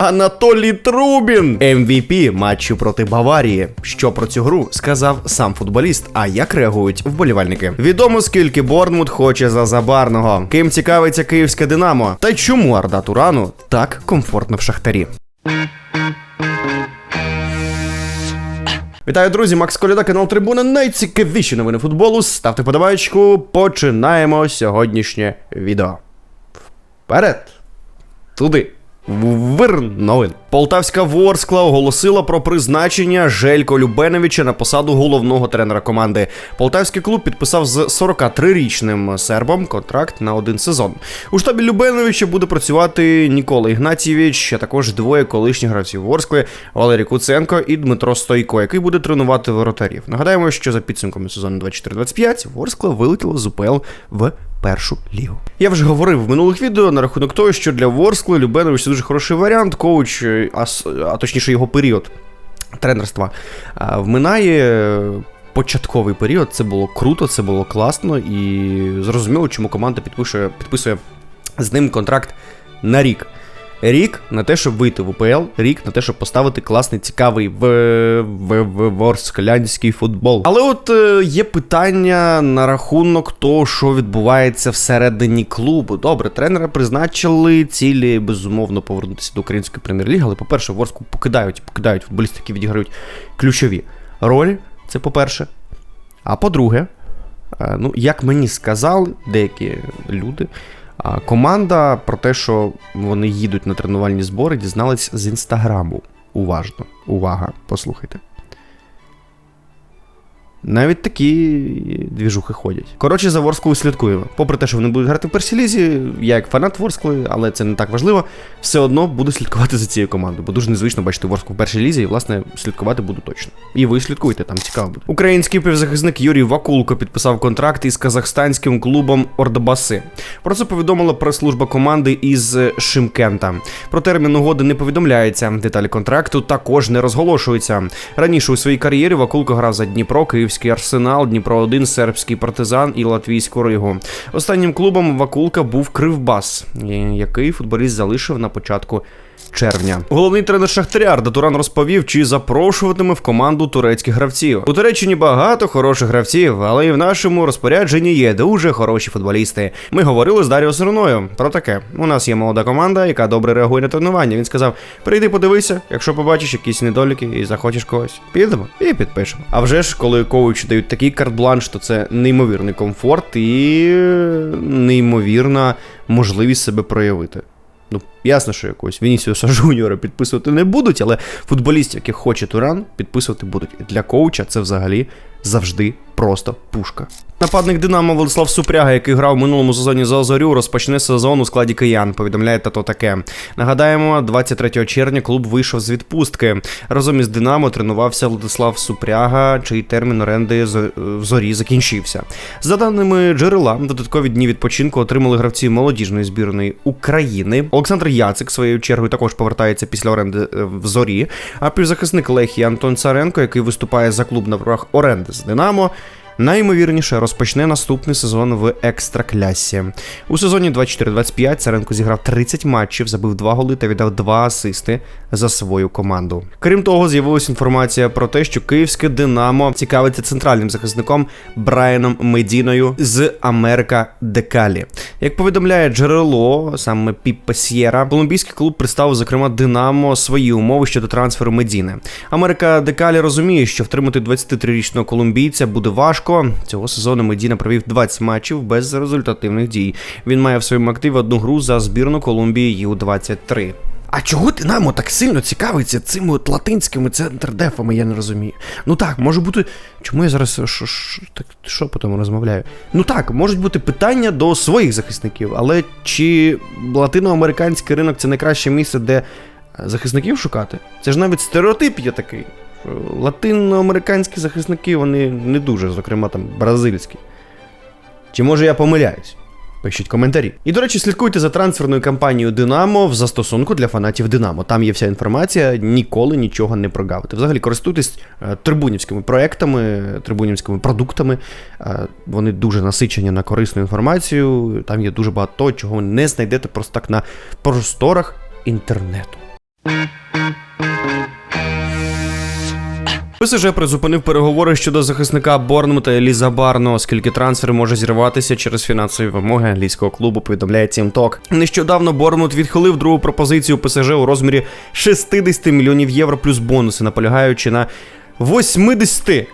Анатолій Трубін, MVP матчу проти Баварії. Що про цю гру сказав сам футболіст? А як реагують вболівальники? Відомо скільки Борнмут хоче за забарного. Ким цікавиться київське Динамо? Та чому Арда Турану так комфортно в шахтарі? Вітаю, друзі! Макс Коляда, канал Трибуна. Найцікавіші новини футболу. Ставте подобайку. Починаємо сьогоднішнє відео. Вперед! Туди. Вир новин. Полтавська Ворскла оголосила про призначення Желько Любеновича на посаду головного тренера команди. Полтавський клуб підписав з 43-річним сербом контракт на один сезон. У штабі Любеновича буде працювати Нікола Ігнатійович, а також двоє колишніх гравців Ворскли Валерій Куценко і Дмитро Стойко, який буде тренувати воротарів. Нагадаємо, що за підсумками сезону 24-25 Ворскла вилетіла з УПЛ в першу лігу. Я вже говорив в минулих відео на рахунок того, що для Ворскли Любенович це дуже хороший варіант, коуч, е, а, а точніше його період тренерства а, вминає. е, Початковий період це було круто, це було класно і зрозуміло, чому команда підписує підписує з ним контракт на рік. Рік на те, щоб вийти в УПЛ, рік на те, щоб поставити класний, цікавий в, в, в ворсклянський футбол. Але от е, є питання на рахунок того, що відбувається всередині клубу. Добре, тренера призначили цілі, безумовно, повернутися до української прем'єр-ліги, але, по-перше, Ворску покидають, покидають футболісти, які відіграють ключові ролі. Це по-перше. А по-друге, е, ну, як мені сказали деякі люди, команда про те, що вони їдуть на тренувальні збори, дізналась з інстаграму. Уважно. Увага, послухайте. Навіть такі двіжухи ходять. Коротше, за Ворсклою слідкуємо. Попри те, що вони будуть грати в першій лізі, я як фанат Ворскли, але це не так важливо. Все одно буду слідкувати за цією командою, бо дуже незвично бачити Ворску в першій лізі, і власне слідкувати буду точно. І ви слідкуйте, там цікаво буде. Український півзахисник Юрій Вакулко підписав контракт із казахстанським клубом Ордбаси. Про це повідомила прес-служба команди із Шимкента. Про термін угоди не повідомляється. Деталі контракту також не розголошуються. Раніше у своїй кар'єрі Вакулко грав за Дніпро, Київський арсенал, Дніпро 1 сербський партизан і латвійську ригу. Останнім клубом Вакулка був Кривбас, який футболіст залишив на початку. Червня головний тренер Шахтаря Арда Туран розповів, чи запрошуватиме в команду турецьких гравців. У Туреччині багато хороших гравців, але і в нашому розпорядженні є дуже хороші футболісти. Ми говорили з Даріо Сирною про таке. У нас є молода команда, яка добре реагує на тренування. Він сказав: прийди, подивися, якщо побачиш якісь недоліки і захочеш когось, підемо і підпишемо. А вже ж, коли коучі дають такий карт-бланш, що це неймовірний комфорт і неймовірна можливість себе проявити. Ну, ясно, що якогось Вінісіуса Жуніора підписувати не будуть, але футболістів, яких хоче Туран, підписувати будуть. І для коуча це взагалі завжди просто пушка. Нападник Динамо Владислав Супряга, який грав в минулому сезоні за Озорю, розпочне сезон у складі киян. Повідомляє тато таке. Нагадаємо, 23 червня клуб вийшов з відпустки. Разом із Динамо тренувався Владислав Супряга, чий термін оренди з- в зорі закінчився. За даними джерела, додаткові дні відпочинку отримали гравці молодіжної збірної України. Олександр Яцик своєю чергою також повертається після оренди е, в зорі. А півзахисник Лехії Антон Царенко, який виступає за клуб на правах оренди з Динамо. Найімовірніше розпочне наступний сезон в екстраклясі. У сезоні 24-25 Царенко зіграв 30 матчів, забив 2 голи та віддав 2 асисти за свою команду. Крім того, з'явилася інформація про те, що київське Динамо цікавиться центральним захисником Брайаном Медіною з Америка Декалі. Як повідомляє джерело, саме Піппа Сєра, колумбійський клуб представив, зокрема, Динамо свої умови щодо трансферу Медіни. Америка Декалі розуміє, що втримати 23-річного колумбійця буде важко. Цього сезону Медіна провів 20 матчів без результативних дій. Він має в своєму активі одну гру за збірну Колумбії Ю-23. А чого Динамо так сильно цікавиться цими от латинськими центрдефами, я не розумію. Ну так, може бути. Чому я зараз ш- ш- так шепотом розмовляю? Ну так, можуть бути питання до своїх захисників, але чи латиноамериканський ринок це найкраще місце, де захисників шукати? Це ж навіть стереотип є такий. Латиноамериканські захисники, вони не дуже, зокрема там бразильські. Чи може я помиляюсь? Пишіть коментарі. І, до речі, слідкуйте за трансферною кампанією Динамо в застосунку для фанатів Динамо. Там є вся інформація, ніколи нічого не прогавити. Взагалі користуйтесь е, трибунівськими проектами, трибунівськими продуктами. Е, вони дуже насичені на корисну інформацію. Там є дуже багато чого не знайдете просто так на просторах інтернету. ПСЖ призупинив переговори щодо захисника Борнмута Еліза Барно, оскільки трансфер може зірватися через фінансові вимоги англійського клубу. Повідомляє Тімток. Нещодавно Борнмут відхилив другу пропозицію ПСЖ у розмірі 60 мільйонів євро плюс бонуси, наполягаючи на 80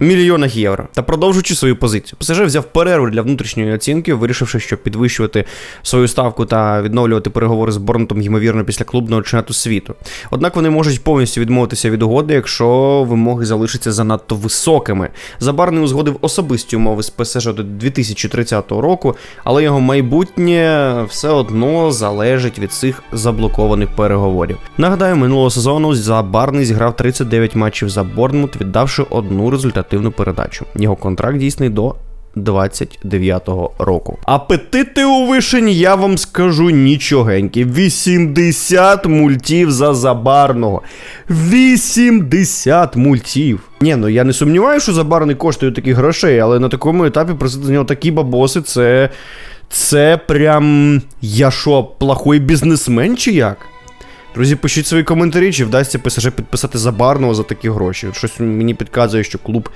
мільйонах євро та продовжуючи свою позицію. ПСЖ взяв перерву для внутрішньої оцінки, вирішивши, що підвищувати свою ставку та відновлювати переговори з Борнмутом, ймовірно, після клубного чемпіонату світу. Однак вони можуть повністю відмовитися від угоди, якщо вимоги залишаться занадто високими. Забарний узгодив особисті умови з ПСЖ до 2030 року, але його майбутнє все одно залежить від цих заблокованих переговорів. Нагадаю, минулого сезону Забарний зіграв 39 матчів за Борнмут, віддавши одну результативну передачу. Його контракт дійсний до 29-го року. Апетити у вишень, я вам скажу нічогенькі. 80 мультів за забарного. 80 мультів. Ні, ну я не сумніваюся, що забарний коштує таких грошей, але на такому етапі просити з нього такі бабоси, це. Це прям. Я що, плохой бізнесмен чи як? Друзі, пишіть свої коментарі, чи вдасться ПСЖ підписати забарного за такі гроші. Щось мені підказує, що клуб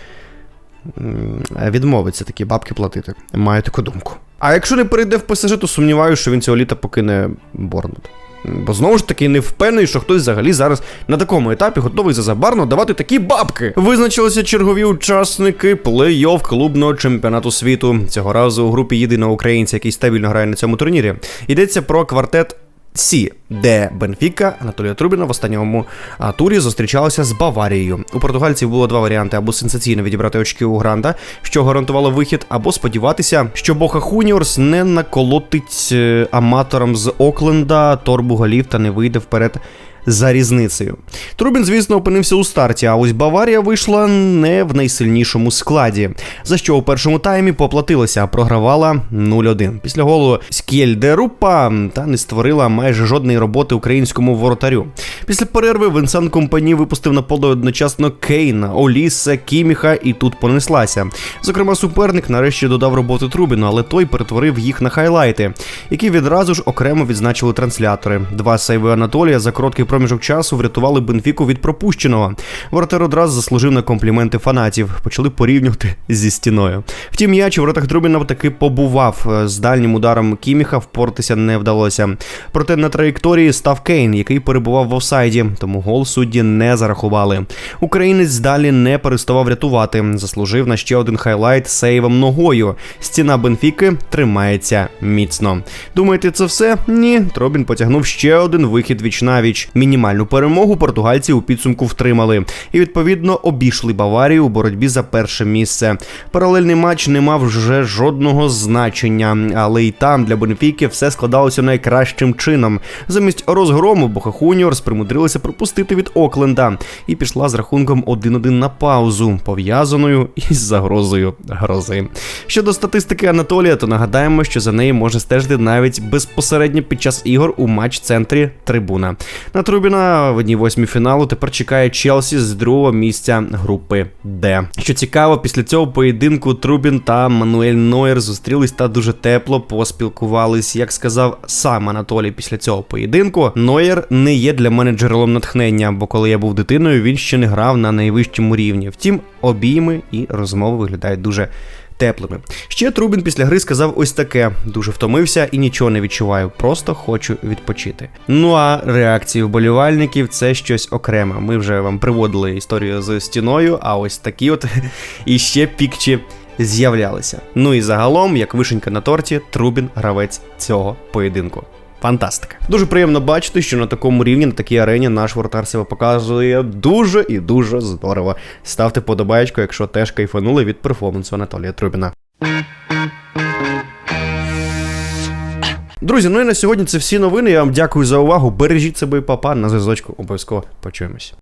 відмовиться такі бабки платити. Маю таку думку. А якщо не перейде в ПСЖ, то сумніваюся, що він цього літа покине Борнмут. Бо знову ж таки не впевнений, що хтось взагалі зараз на такому етапі готовий за забарно давати такі бабки. Визначилися чергові учасники плей-офф клубного чемпіонату світу. Цього разу у групі єдиного українця, який стабільно грає на цьому турнірі. Йдеться про квартет Сі, де Бенфіка Анатолія Трубіна в останньому турі зустрічалася з Баварією. У португальців було два варіанти: або сенсаційно відібрати очки у Гранда, що гарантувало вихід, або сподіватися, що Боха Хуніорс не наколотить е, аматорам з Окленда торбу голів та не вийде вперед. За різницею. Трубін, звісно, опинився у старті, а ось Баварія вийшла не в найсильнішому складі, за що у першому таймі поплатилася, програвала 0-1. Після голу Скєльдерупа та не створила майже жодної роботи українському воротарю. Після перерви Венсан Компані випустив на поле одночасно Кейна, Оліса, Кіміха і тут понеслася. Зокрема, суперник нарешті додав роботи Трубіну, але той перетворив їх на хайлайти, які відразу ж окремо відзначили транслятори. Два сейви Анатолія за короткий проміжок часу врятували Бенфіку від пропущеного. Воротар одразу заслужив на компліменти фанатів, почали порівнювати зі стіною. Втім, м'яч у воротах Трубіна таки побував. З дальнім ударом Кіміха впортися не вдалося. Проте на траєкторії став Кейн, який перебував в офсайді, тому гол судді не зарахували. Українець далі не переставав рятувати. Заслужив на ще один хайлайт сейвом ногою. Стіна Бенфіки тримається міцно. Думаєте, це все? Ні. Тробін потягнув ще один вихід віч навіч. Мінімальну перемогу португальці у підсумку втримали і відповідно обійшли Баварію у боротьбі за перше місце. Паралельний матч не мав вже жодного значення, але й там для Бенфіки все складалося найкращим чином. Замість розгрому Боха Хуніорс примудрилися пропустити від Окленда і пішла з рахунком 1-1 на паузу, пов'язаною із загрозою грози. Щодо статистики Анатолія, то нагадаємо, що за неї може стежити навіть безпосередньо під час ігор у матч-центрі трибуна. На Трубіна в одній восьмій фіналу тепер чекає Челсі з другого місця групи Д. Що цікаво, після цього поєдинку Трубін та Мануель Нойер зустрілись та дуже тепло поспілкувались. Як сказав сам Анатолій після цього поєдинку, Нойер не є для мене джерелом натхнення, бо коли я був дитиною, він ще не грав на найвищому рівні. Втім, обійми і розмови виглядають дуже теплими. Ще Трубін після гри сказав ось таке: дуже втомився і нічого не відчуваю, просто хочу відпочити. Ну а реакції вболівальників це щось окреме. Ми вже вам приводили історію з стіною, а ось такі от іще пікчі. З'являлися. Ну і загалом, як вишенька на торті, Трубін гравець цього поєдинку. Фантастика. Дуже приємно бачити, що на такому рівні, на такій арені наш вортар себе показує дуже і дуже здорово. Ставте подобаєчку, якщо теж кайфанули від перформансу Анатолія Трубіна. Друзі, ну і на сьогодні це всі новини. Я вам дякую за увагу. Бережіть себе і папа. На зв'язочку обов'язково почуємось.